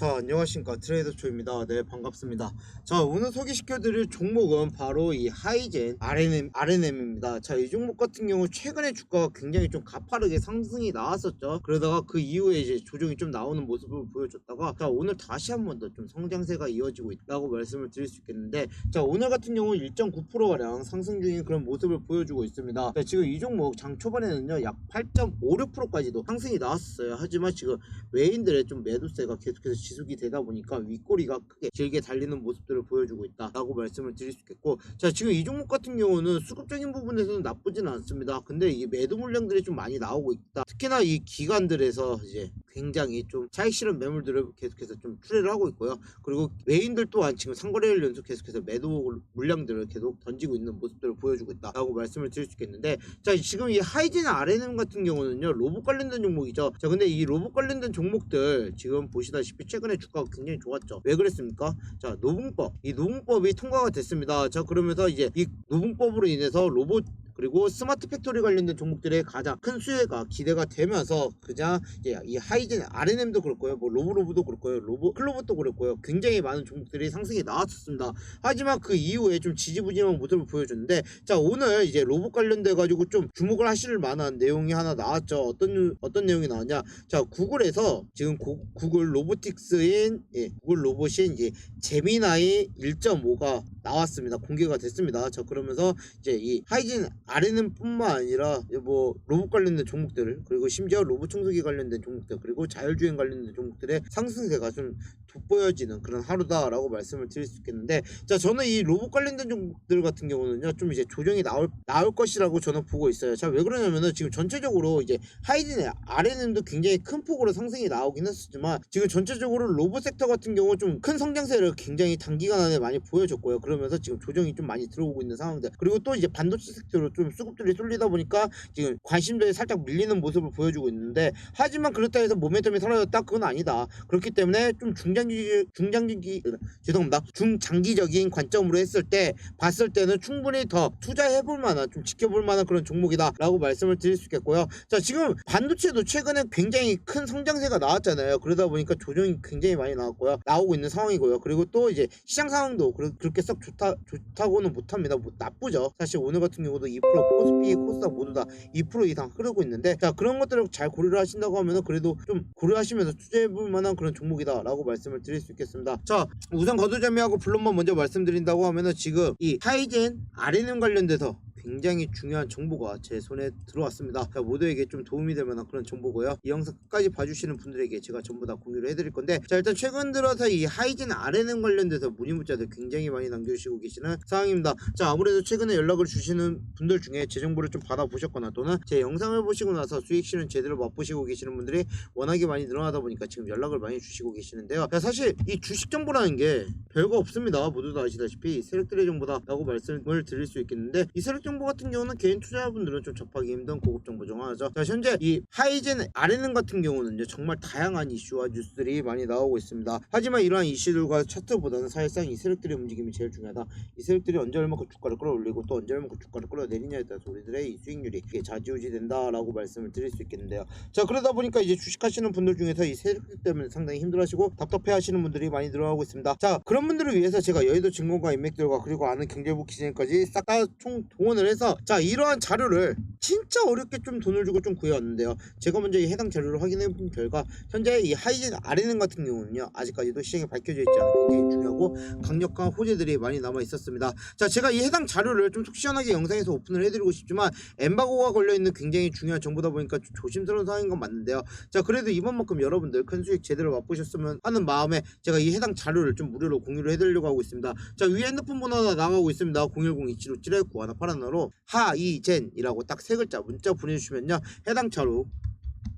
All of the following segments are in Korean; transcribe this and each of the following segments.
자 안녕하십니까. 트레이더 초입니다. 네 반갑습니다. 자 오늘 소개시켜드릴 종목은 바로 이 하이젠 RNM, RNM입니다. 자 이 종목 같은 경우 최근에 주가가 굉장히 좀 가파르게 상승이 나왔었죠. 그러다가 그 이후에 이제 조정이 좀 나오는 모습을 보여줬다가 자 오늘 다시 한 번 더 좀 성장세가 이어지고 있다고 말씀을 드릴 수 있겠는데 자 오늘 같은 경우 1.9%가량 상승 중인 그런 모습을 보여주고 있습니다. 자, 지금 이 종목 장 초반에는요 약 8.56%까지도 상승이 나왔어요. 하지만 지금 외인들의 좀 매도세가 계속해서 지속이 되다 보니까 윗꼬리가 크게 길게 달리는 모습들을 보여주고 있다라고 말씀을 드릴 수 있겠고 자 지금 이 종목 같은 경우는 수급적인 부분에서는 나쁘지는 않습니다. 근데 이 매도 물량들이 좀 많이 나오고 있다. 특히나 이 기관들에서 이제 굉장히 좀 차익 실현 매물들을 계속해서 좀 출회를 하고 있고요. 그리고 외인들 또한 지금 상거래일 연속 계속해서 매도 물량들을 계속 던지고 있는 모습들을 보여주고 있다라고 말씀을 드릴 수 있겠는데 자 지금 이 하이진 RNM 같은 경우는요 로봇 관련된 종목이죠. 자 근데 이 로봇 관련된 종목들 지금 보시다시피 최근에 주가가 굉장히 좋았죠. 왜 그랬습니까? 자 노붕법. 이 노붕법이 통과가 됐습니다. 자 그러면서 이제 이 노붕법으로 인해서 로봇 그리고 스마트 팩토리 관련된 종목들의 가장 큰 수혜가 기대가 되면서 그냥 이 하이젠 RNM도 그렇고요. 뭐 로브로브도 그렇고요. 로브 클로버도 그렇고요. 굉장히 많은 종목들이 상승이 나왔었습니다. 하지만 그 이후에 좀 지지부진한 모습을 보여줬는데 자 오늘 이제 로봇 관련돼 가지고 좀 주목을 하실 만한 내용이 하나 나왔죠. 어떤 어떤 내용이 나왔냐? 자 구글에서 지금 고, 구글 로보틱스인 예, 구글 로봇인 이제 제미나이 1.5가 나왔습니다. 공개가 됐습니다. 자 그러면서 이제 이 하이진 RNM뿐만 아니라 뭐 로봇 관련된 종목들을 그리고 심지어 로봇 청소기 관련된 종목들 그리고 자율주행 관련된 종목들의 상승세가 좀 돋보여지는 그런 하루다라고 말씀을 드릴 수 있겠는데 자 저는 이 로봇 관련된 종목들 같은 경우는요 좀 이제 조정이 나올 나올 것이라고 저는 보고 있어요. 자 왜 그러냐면은 지금 전체적으로 이제 하이딘의 RNM도 굉장히 큰 폭으로 상승이 나오긴 했었지만 지금 전체적으로 로봇 섹터 같은 경우 좀 큰 성장세를 굉장히 단기간 안에 많이 보여줬고요. 그러면서 지금 조정이 좀 많이 들어오고 있는 상황들. 그리고 또 이제 반도체 섹터로 좀 수급들이 쏠리다 보니까 지금 관심도에 살짝 밀리는 모습을 보여주고 있는데 하지만 그렇다 해서 모멘텀이 사라졌다? 그건 아니다. 그렇기 때문에 좀 중장기 중장기 으, 죄송합니다. 중장기적인 관점으로 했을 때 봤을 때는 충분히 더 투자해 볼 만한 좀 지켜볼 만한 그런 종목이다라고 말씀을 드릴 수 있겠고요. 자 지금 반도체도 최근에 굉장히 큰 성장세가 나왔잖아요. 그러다 보니까 조정이 굉장히 많이 나왔고요. 나오고 있는 상황이고요. 그리고 또 이제 시장 상황도 그렇- 그렇게 썩 좋다 좋다고는 못 합니다. 뭐 나쁘죠. 사실 오늘 같은 경우도 2% 코스피 코스닥 모두 다 2% 이상 흐르고 있는데 자 그런 것들을 잘 고려를 하신다고 하면은 그래도 좀 고려하시면서 투자해볼 만한 그런 종목이다라고 말씀을 드릴 수 있겠습니다. 자 우선 거두자미하고 블록만 먼저 말씀드린다고 하면은 지금 이 하이젠 RNM 관련돼서 굉장히 중요한 정보가 제 손에 들어왔습니다. 자, 모두에게 좀 도움이 될 만한 그런 정보고요. 이 영상 끝까지 봐주시는 분들에게 제가 전부 다 공유를 해드릴 건데, 자, 일단 최근 들어서 이 하이진 RNM 관련돼서 문의 문자들 굉장히 많이 남겨주시고 계시는 상황입니다. 자, 아무래도 최근에 연락을 주시는 분들 중에 제 정보를 좀 받아보셨거나 또는 제 영상을 보시고 나서 수익 실현 제대로 맛보시고 계시는 분들이 워낙에 많이 늘어나다 보니까 지금 연락을 많이 주시고 계시는데요. 자, 사실 이 주식 정보라는 게 별거 없습니다. 모두 다 아시다시피 세력들의 정보다라고 말씀을 드릴 수 있겠는데 이 세력 정보 같은 경우는 개인 투자자분들은 좀 접하기 힘든 고급 정보 중 하나죠. 자, 현재 이 하이젠 RNM 같은 경우는요 정말 다양한 이슈와 뉴스들이 많이 나오고 있습니다. 하지만 이러한 이슈들과 차트보다는 사실상 이 세력들의 움직임이 제일 중요하다. 이 세력들이 언제 얼마큼 주가를 끌어올리고 또 언제 얼마큼 주가를 끌어내리냐에 따라서 우리들의 이 수익률이 좌지우지 된다라고 말씀을 드릴 수 있겠는데요. 자 그러다 보니까 이제 주식하시는 분들 중에서 이 세력들 때문에 상당히 힘들어하시고 답답해하시는 분들이 많이 늘어나고 있습니다. 자 그런 분들을 위해서 제가 여의도 증권가 인맥들과 그리고 아는 경제부 기자님까지 싹 다 총 동원을 해서 자 이러한 자료를 진짜 어렵게 좀 돈을 주고 좀 구해왔는데요. 제가 먼저 이 해당 자료를 확인해 본 결과 현재 이 하이젠 RNM 같은 경우는요 아직까지도 시장에 밝혀져 있지 않은 굉장히 중요하고 강력한 호재들이 많이 남아 있었습니다. 자 제가 이 해당 자료를 좀 속 시원하게 영상에서 오픈을 해드리고 싶지만 엠바고가 걸려 있는 굉장히 중요한 정보다 보니까 좀 조심스러운 상황인 건 맞는데요. 자 그래도 이번만큼 여러분들 큰 수익 제대로 맛보셨으면 하는 마음에 제가 이 해당 자료를 좀 무료로 공유를 해드리려고 하고 있습니다. 자 위에 핸드폰 번호 하나 나가고 있습니다. 010-2757-9 하나 파란으로 하이젠이라고 딱 세 글자 문자 보내주시면요 해당 자료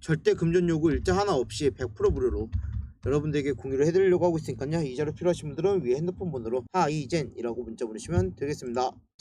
절대 금전 요구 일자 하나 없이 100% 무료로 여러분들에게 공유를 해드리려고 하고 있으니까요 이 자료 필요하신 분들은 위에 핸드폰 번호로 하이젠이라고 문자 보내시면 되겠습니다.